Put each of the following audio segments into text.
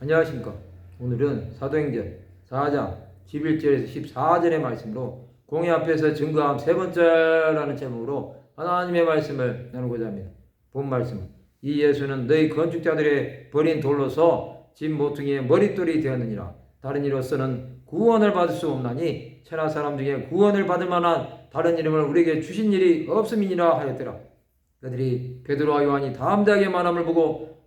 안녕하십니까. 오늘은 사도행전 4장 11절에서 14절의 말씀으로 공의 앞에서 증거함 세 번째라는 제목으로 하나님의 말씀을 나누고자 합니다. 본 말씀. 이 예수는 너희 건축자들의 버린 돌로서 집 모퉁이의 머릿돌이 되었느니라. 다른 이로서는 구원을 받을 수 없나니 천하 사람 중에 구원을 받을 만한 다른 이름을 우리에게 주신 일이 없음이니라 하였더라. 그들이 베드로와 요한이 담대하게 말함을 보고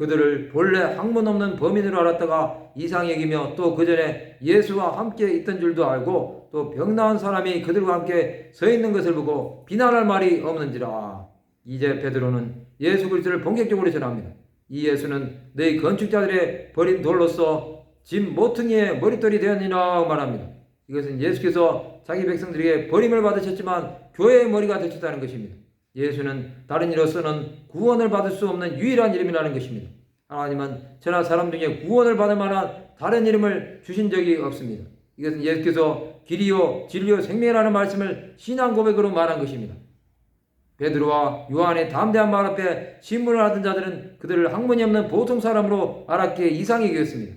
그들을 본래 학문 없는 범인으로 알았다가 이상 여기며 또 그 전에 예수와 함께 있던 줄도 알고 또 병나은 사람이 그들과 함께 서 있는 것을 보고 비난할 말이 없는지라 이제 베드로는 예수 그리스도를 본격적으로 전합니다. 이 예수는 너희 건축자들의 버린 돌로서 집 모퉁이의 머릿돌이 되었니라 말합니다. 이것은 예수께서 자기 백성들에게 버림을 받으셨지만 교회의 머리가 되셨다는 것입니다. 예수는 다른 이로서는 구원을 받을 수 없는 유일한 이름이라는 것입니다. 하나님은 천하 사람 중에 구원을 받을 만한 다른 이름을 주신 적이 없습니다. 이것은 예수께서 길이요 진리요 생명이라는 말씀을 신앙 고백으로 말한 것입니다. 베드로와 요한의 담대한 말 앞에 신문을 하던 자들은 그들을 학문이 없는 보통 사람으로 알았기에 이상히 여겼습니다.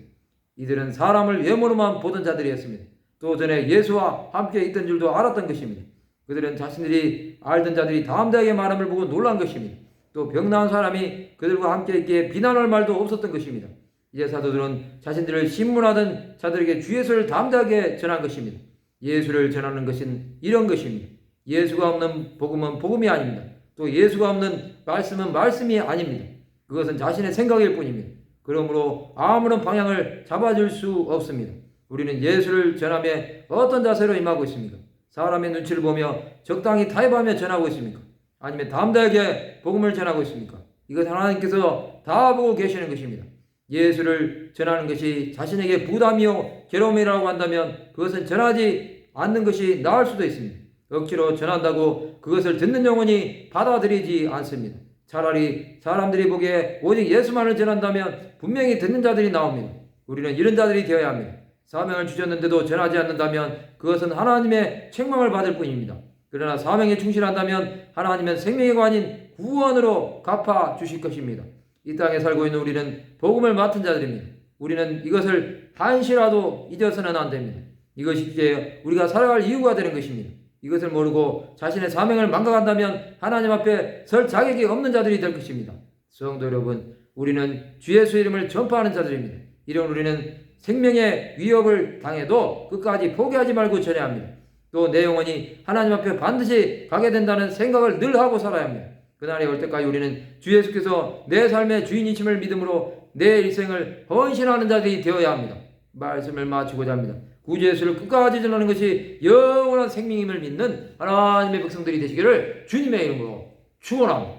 이들은 사람을 외모로만 보던 자들이었습니다. 또 전에 예수와 함께 있던 줄도 알았던 것입니다. 그들은 자신들이 알던 자들이 담대하게 말함을 보고 놀란 것입니다. 또 병나은 사람이 그들과 함께 있기에 비난할 말도 없었던 것입니다. 이제 사도들은 자신들을 신문하던 자들에게 주 예수를 담대하게 전한 것입니다. 예수를 전하는 것은 이런 것입니다. 예수가 없는 복음은 복음이 아닙니다. 또 예수가 없는 말씀은 말씀이 아닙니다. 그것은 자신의 생각일 뿐입니다. 그러므로 아무런 방향을 잡아줄 수 없습니다. 우리는 예수를 전함에 어떤 자세로 임하고 있습니까? 사람의 눈치를 보며 적당히 타협하며 전하고 있습니까? 아니면 담대하게 복음을 전하고 있습니까? 이것 하나님께서 다 보고 계시는 것입니다. 예수를 전하는 것이 자신에게 부담이요 괴로움이라고 한다면 그것은 전하지 않는 것이 나을 수도 있습니다. 억지로 전한다고 그것을 듣는 영혼이 받아들이지 않습니다. 차라리 사람들이 보기에 오직 예수만을 전한다면 분명히 듣는 자들이 나옵니다. 우리는 이런 자들이 되어야 합니다. 사명을 주셨는데도 전하지 않는다면 그것은 하나님의 책망을 받을 뿐입니다. 그러나 사명에 충실한다면 하나님은 생명의 관인 구원으로 갚아 주실 것입니다. 이 땅에 살고 있는 우리는 복음을 맡은 자들입니다. 우리는 이것을 한시라도 잊어서는 안 됩니다. 이것이 이제 우리가 살아갈 이유가 되는 것입니다. 이것을 모르고 자신의 사명을 망각한다면 하나님 앞에 설 자격이 없는 자들이 될 것입니다. 성도 여러분, 우리는 주 예수 이름을 전파하는 자들입니다. 이런 우리는 생명의 위협을 당해도 끝까지 포기하지 말고 전해야 합니다. 또 내 영혼이 하나님 앞에 반드시 가게 된다는 생각을 늘 하고 살아야 합니다. 그날이 올 때까지 우리는 주 예수께서 내 삶의 주인이심을 믿음으로 내 일생을 헌신하는 자들이 되어야 합니다. 말씀을 마치고자 합니다. 구주 예수를 끝까지 전하는 것이 영원한 생명임을 믿는 하나님의 백성들이 되시기를 주님의 이름으로 축원합니다.